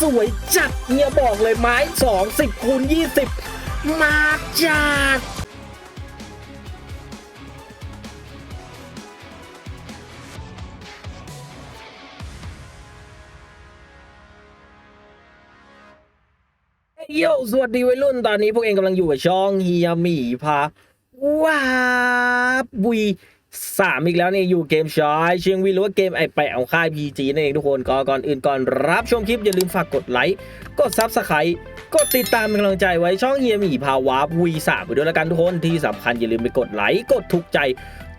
สวยจัดเฮียบอกเลยไม้สองสิบคูณยี่สิบมาจัดโยสวัสดีวัยรุ่นตอนนี้พวกเองกำลังอยู่กับช่องเฮียหมีพาว้าบวี สามอีกแล้วนี่อยู่เกมชอยเชียงวีหรือว่าเกมไอแปะของค่าย PG นั่นเองทุกคนก็ก่อนอื่นก่อนรับชมคลิป อย่าลืมฝากกดไลค์กดซับสไครต์กดติดตามเป็นกำลังใจไว้ช่องเฮียมีภาวะวีสามไปด้วยละกันทุกคนที่สำคัญอย่าลืมไปกดไลค์กดถูกใจ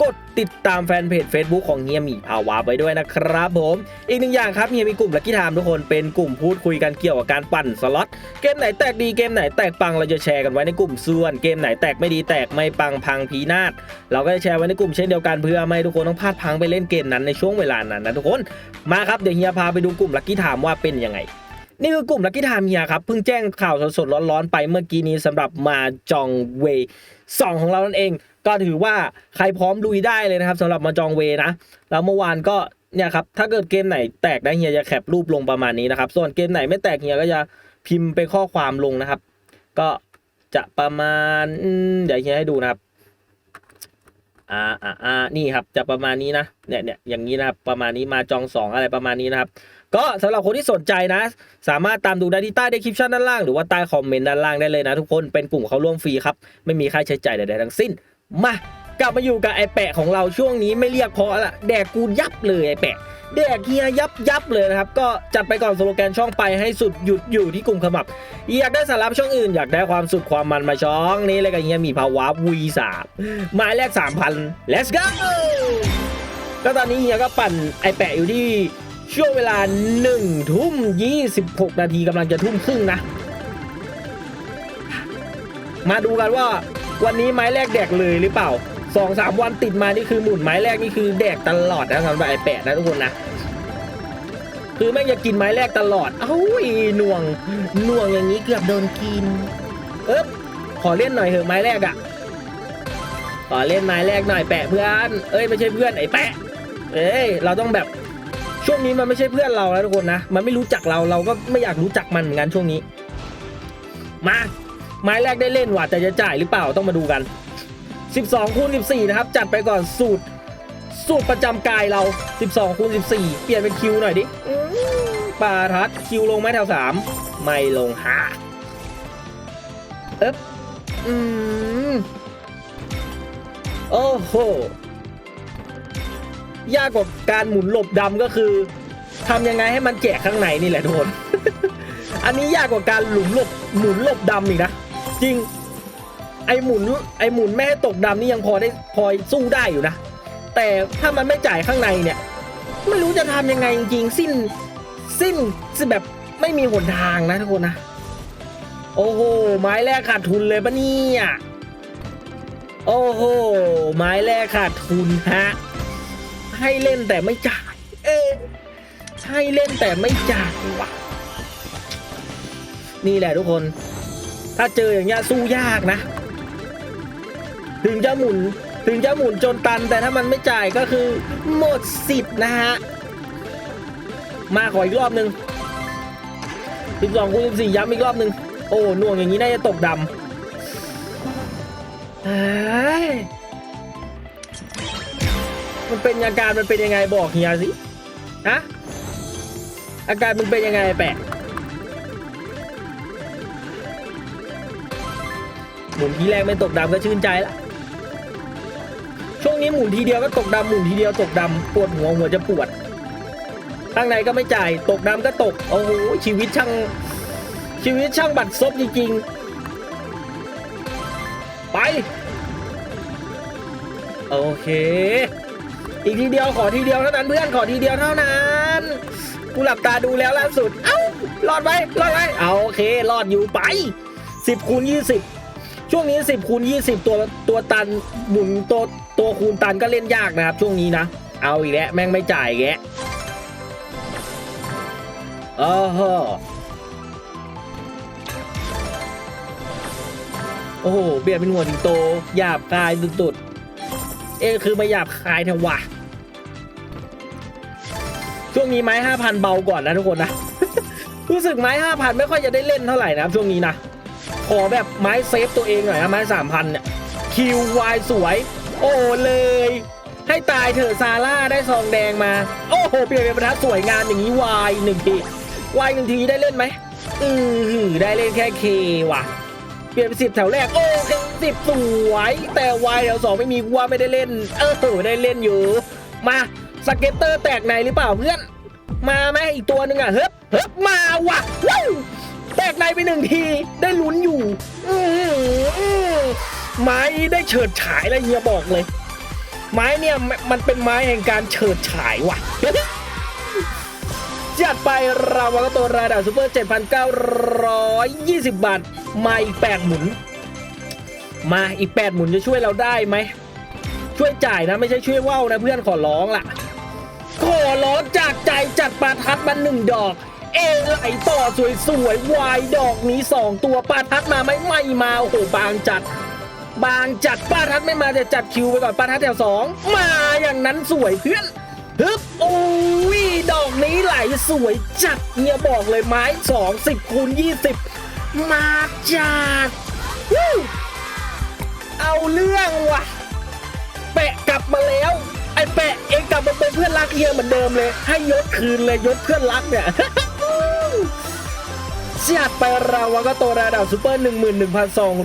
กดติดตามแฟนเพจ Facebook ของเฮียมีพาวาไปด้วยนะครับผม อีกหนึ่งอย่างครับเฮียมีกลุ่มลักกี้ไทม์ทุกคนเป็นกลุ่มพูดคุยกันเกี่ยวกับการปั่นสล็อตเกมไหนแตกดีเกมไหนแตกปังเราจะแชร์กันไว้ในกลุ่มส่วน เกมไหนแตกไม่ดีแตกไม่ปังพังพีนาศเราก็จะแชร์ไว้ในกลุ่มเช่นเดียวกันเพื่อไม่ให้ทุกคนต้องพลาดพังไปเล่นเกมนั้นในช่วงเวลานั้นนะทุกคนมาครับเดี๋ยวเฮียพาไปดูกลุ่มลักกี้ไทม์ว่าเป็นยังไงนี่คือกลุ่มลักกี้ไทม์เฮียครับเพิ่งแจ้งข่าวสดๆร้อนๆไปเมื่อกี้นี้สำหรับมาจองเวสองของเรานั่นเอง ก็ถือว่าใครพร้อมลุยได้เลยนะครับสำหรับมาจองเวนะ แล้วเมื่อวานก็เนี่ยครับถ้าเกิดเกมไหนแตกนะเฮียจะแคปรูปลงประมาณนี้นะครับ ส่วนเกมไหนไม่แตกเฮียก็จะพิมพ์ไปข้อความลงนะครับ ก็จะประมาณเดี๋ยวเฮียให้ดูนะครับอ่าอ่าอ่านี่ครับจะประมาณนี้นะเนี่ยเนี่ยอย่างนี้นะครับประมาณนี้มาจองสองอะไรประมาณนี้นะครับ ก็สำหรับคนที่สนใจนะ สามารถตามดูได้ที่ใต้ description ด้านล่างหรือว่าใต้คอมเมนต์ด้านล่างได้เลยนะทุกคนเป็นกลุ่มเขาร่วมฟรีครับ ไม่มีค่าใช้จ่ายใดๆทั้งสิ้น มากลับมาอยู่กับไอแปะของเราช่วงนี้ไม่เรียกเพราะละแดกกูยับเลยไอแปะแดกเฮียยับยับเลยนะครับ ก็จัดไปก่อนสโลแกนช่องไปให้สุดหยุดอยู่ที่กลุ่มขมับ อยากได้สาระช่องอื่นอยากได้ความสุขความมันมาช่องนี้เลยกับเฮียมีภาวะวีสามหมายแรก 3,000 let's go ก็ตอนนี้เฮียก็ปั่นไอแปะอยู่ที่ช่วงเวลา1ทุ่ม26 นาทีกำลังจะทุ่มครึ่งนะ มาดูกันว่า วันนี้ไม้แรกแดกเลยหรือเปล่าสองสามวันติดมานี่คือหมุนไม้แรกนี่คือแดกตลอดนะสำหรับไอแปะนะทุกคนนะคือแม่งจะกินไม้แรกตลอด เอ้ยหน่วงหน่วงอย่างนี้เกือบโดนกิน เอ๊บขอเล่นหน่อยเถอะไม้แรกอะขอเล่นไม้แรกหน่อยแปะเพื่อน เอ้ยไม่ใช่เพื่อนไอ้แปะ เอ้ยเราต้องแบบช่วงนี้มันไม่ใช่เพื่อนเราแล้วทุกคนนะ มันไม่รู้จักเราเราก็ไม่อยากรู้จักมันเหมือนกันช่วงนี้ มา ไม้แรกได้เล่นว่ะแต่จะจ่ายหรือเปล่าต้องมาดูกัน 12คูณ14 นะครับ จัดไปก่อนสูตร สูตรประจำกายเรา 12คูณ14 เปลี่ยนเป็นคิวหน่อยดิปาทัดคิวลงไหมแถว3ไม่ลงฮะเอ๊บอืมโอ้โหยากกว่าการหมุนหลบดำก็คือทำยังไงให้มันแจกข้างในนี่แหละทุกคน อันนี้ยากกว่าการหลุมหลบหมุนหลบดำอีกนะ จริง ไอหมุนไอหมุนไม่ตกดำนี่ยังพอได้พอสู้ได้อยู่นะ แต่ถ้ามันไม่จ่ายข้างในเนี่ย ไม่รู้จะทำยังไงจริงสิ้น สิ้นแบบไม่มีหนทางนะทุกคนนะ โอ้โห ไม้แรกขาดทุนเลยปะเนี่ยโอ้โห ไม้แรกขาดทุนฮะ ให้เล่นแต่ไม่จ่าย เอ๊ให้เล่นแต่ไม่จ่ายวะนี่แหละทุกคน ถ้าเจออย่างเงี้ยสู้ยากนะ ถึงจะหมุนถึงจะหมุนจนตัน แต่ถ้ามันไม่จ่ายก็คือ หมดสิทธิ์นะฮะ มาขออีกรอบหนึ่ง12คูณ14ย้ำอีกรอบหนึ่งโอ้หน่วงอย่างนี้น่าจะตกดำมันเป็นอาการมันเป็นยังไงบอกเฮียสิฮะอาการมันเป็นยังไงแปะ หมุนทีแรกไม่ตกดำก็ชื่นใจละช่วงนี้หมุนทีเดียวก็ตกดำหมุนทีเดียวตกดำปวดหัวหัวจะปวดข้างในก็ไม่จ่ายตกดำก็ตกโอ้โหชีวิตช่างชีวิตช่างบัดซบจริงๆ ไป โอเค อีกทีเดียวขอทีเดียวเท่านั้นเพื่อนขอทีเดียวเท่านั้นกูหลับตาดูแล้วล่าสุด เอ้ารอดไหมรอดไหมเอาโอเค รอดอยู่ไป 10คูณ20 ช่วงนี้ 10คูณ20 ตัวตัวตันหมุนตัวตัวคูณตันก็เล่นยากนะครับ ช่วงนี้นะ เอาอีกแล้วแม่งไม่จ่ายอีกแล้วโอ้โอ้โหเปลี่ยนเป็นหัวสิงโตหยาบคายสุดๆเอ๊คือมาหยาบคายเถอะวะช่วงนี้ไม้ห้าพันเบาก่อนนะทุกคนนะ รู้สึกไม้ห้าพันไม่ค่อยจะได้เล่นเท่าไหร่นะครับช่วงนี้นะ ขอแบบไม้เซฟตัวเองหน่อยนะไม้สามพันเนี่ยคิววายสวย โอ้เลย ให้ตายเถอะซาร่าได้ซองแดงมา โอ้โห เปลี่ยนเป็นประทัดสวยงามอย่างนี้วายหนึ่งทีวายหนึ่งทีได้เล่นไหมอืออได้เล่นแค่เคว่ะ เปลี่ยนเป็นสิบแถวแรก โอ้เคสิบสวย แต่วายแถวสองไม่มีว่าไม่ได้เล่น เออได้เล่นอยู่ มาสเก็ตเตอร์แตกในหรือเปล่าเพื่อน มาไหมอีกตัวหนึ่งอะเฮ้ยเฮ้ยมาว่ะว้าว แตกในไปหนึ่งทีได้ลุ้นอยู่อือไม้ได้เฉิดฉายแล้วเฮียบอกเลย ไม้เนี่ยมันมันเป็นไม้แห่งการเฉิดฉายว่ะจัดไปราวากาโตราดาซูเปอร์ 7,920 บาท มาอีก 8 หมุน มาอีก 8 หมุนจะช่วยเราได้ไหม ช่วยจ่ายนะ ไม่ใช่ช่วยว่าวนะเพื่อนขอร้องล่ะ ขอร้องจากใจจัดปาทัดมาหนึ่งดอก เอไหลต่อสวยๆวยวายดอกนี้สองตัวปาทัดมาไหม่ไม่มาโอ้โหบางจัด บางจัดป้าทัดไม่มาจะจัดคิวไปก่อนป้าทัดแถวสองมาอย่างนั้นสวยเพื่อนฮึบโอ้ยดอกนี้ไหลสวยจัดเนี่ยบอกเลยไม้สองสิบคูณยี่สิบมาจัดเอาเรื่องว่ะ แปะกลับมาแล้ว ไอ้แปะเองกลับมาเป็นเพื่อนรักเฮียเหมือนเดิมเลย ให้ยศคืนเลยยศเพื่อนรักเนี่ย จัดไปราวาก็โตระดับซูเปอร์หนึ่งหมื่นหนึ่งพันสอง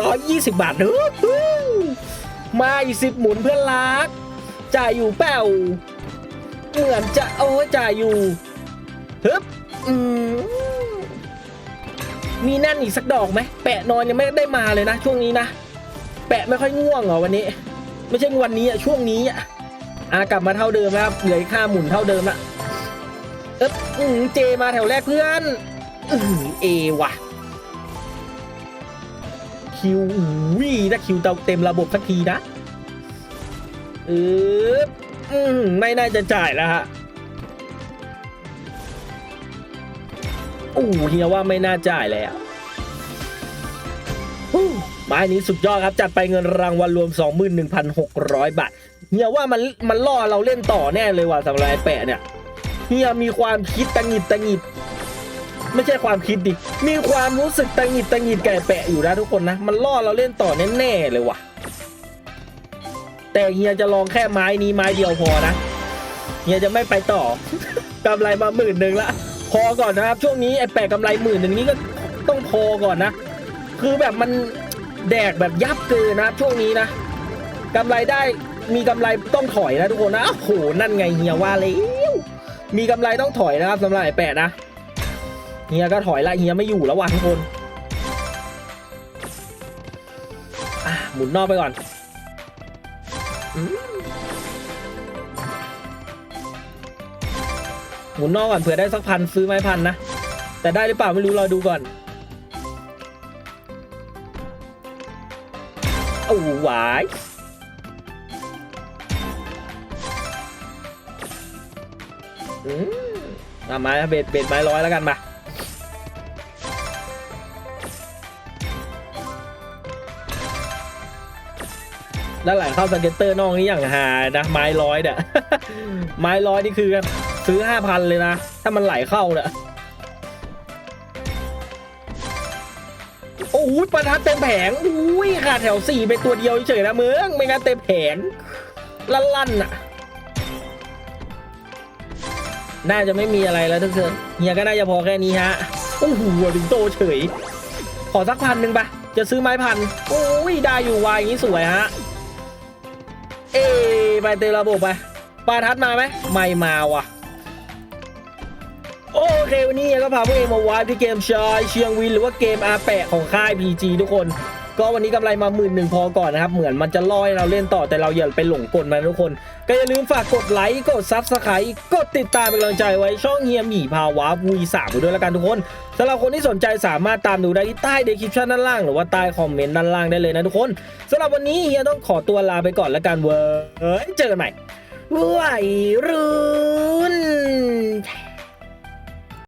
ร้อยยี่สิบบาทเฮ้ยมาอีกสิบหมุนเพื่อนรัก จ่ายอยู่เปล่าเหมือนจะโอ้จ่ายอยู่ฮึบอืมมีแน่นอีกสักดอกไหมแปะนอนยังไม่ได้มาเลยนะ ช่วงนี้นะ แปะไม่ค่อยง่วงเหรอวันนี้ ไม่ใช่วันนี้อะช่วงนี้อะอะกลับมาเท่าเดิมนะครับเหลือค่าหมุนเท่าเดิมละ เอ๊บอืมเจมาแถวแรกเพื่อนอือเอว่ะ คิววีถ้าคิวเต็มระบบสักทีนะเอออืมไม่น่าจะจ่ายแล้วฮะโอ้เฮียว่าไม่น่าจ่ายแล้วฮู้ไม้นี้สุดยอดครับจัดไปเงินรางวัลรวม 21,600 บาทเฮียว่ามันมันล่อเราเล่นต่อแน่เลยว่ะสำหรับไอ้แปะเนี่ย เฮียมีความคิดตังหงิดตังหงิด ไม่ใช่ความคิดดิ มีความรู้สึกตังหงิดตังหงิดแก่แปะอยู่นะทุกคนนะ มันล่อเราเล่นต่อแน่ๆเลยว่ะ แต่เฮียจะลองแค่ไม้นี้ไม้เดียวพอนะ เฮียจะไม่ไปต่อกำไรมาหมื่นหนึ่งละ พอก่อนนะครับ ช่วงนี้ไอ้แปะกำไรหมื่นหนึ่งนี้ก็ต้องพอก่อนนะ คือแบบมันแดกแบบยับเกินนะช่วงนี้นะกำไรได้มีกำไรต้องถอยนะทุกคนนะโอ้โหนั่นไงเฮียว่าแล้ว มีกำไรต้องถอยนะครับสำหรับไอ้แปะนะเฮียก็ถอยละเฮียไม่อยู่แล้วว่ะทุกคนอะหมุนนอกไปก่อนหมุนนอกก่อนเผื่อได้สักพันซื้อไม้พันนะ แต่ได้หรือเปล่าไม่รู้รอดูก่อนโอ้หวาย อืมาไม้เบ็ดเบ็ดไม้ร้อยแล้วกันมาแล้วหลังเข้าสเก็ตเตอร์นอกนี้อย่างหานะไม้ร้อยเนี่ยไม้ร้อยนี่คือซื้อห้าพันเลยนะ ถ้ามันไหลเข้าเนี่ยโอ้ยประทัดเต็มแผงอุ้ยขาดแถวสี่ไปตัวเดียวเฉยนะเมึงไม่งั้นเต็มแผงลั่นๆอะ น่าจะไม่มีอะไรแล้วทุกคนเฮียก็น่าจะพอแค่นี้ฮะโอ้โหถึงโตเฉย ขอสักพันหนึ่งปะจะซื้อไม้พันโอ้ยได้อยู่วายอย่างนี้สวยฮะเอไปเตะระบบไปปาทัดมาไหมไม่มาว่ะโอเควันนี้ก็พาพวกเองมาวายที่เกมชายเชียงวินหรือว่าเกมอาแปะของค่าย PG ทุกคน ก็วันนี้กำไรมาหมื่นหนึ่งพอก่อนนะครับ เหมือนมันจะลอให้เราเล่นต่อแต่เราอย่าไปหลงกลมันทุกคน ก็อย่าลืมฝากกดไลค์กดซับสไครต์กดติดตามเป็นกำลังใจไว้ช่องเฮียหมี่ภาวะวีสามด้วยแล้วกันทุกคนสำหรับคนที่สนใจสามารถตามดูได้ที่ใต้เดคริปชันด้านล่าง หรือว่าใต้คอมเมนต์ด้านล่างได้เลยนะทุกคนสำหรับวันนี้เฮียต้องขอตัวลาไปก่อนแล้วกันเว้ยเจอกันใหม่วัยรุ่น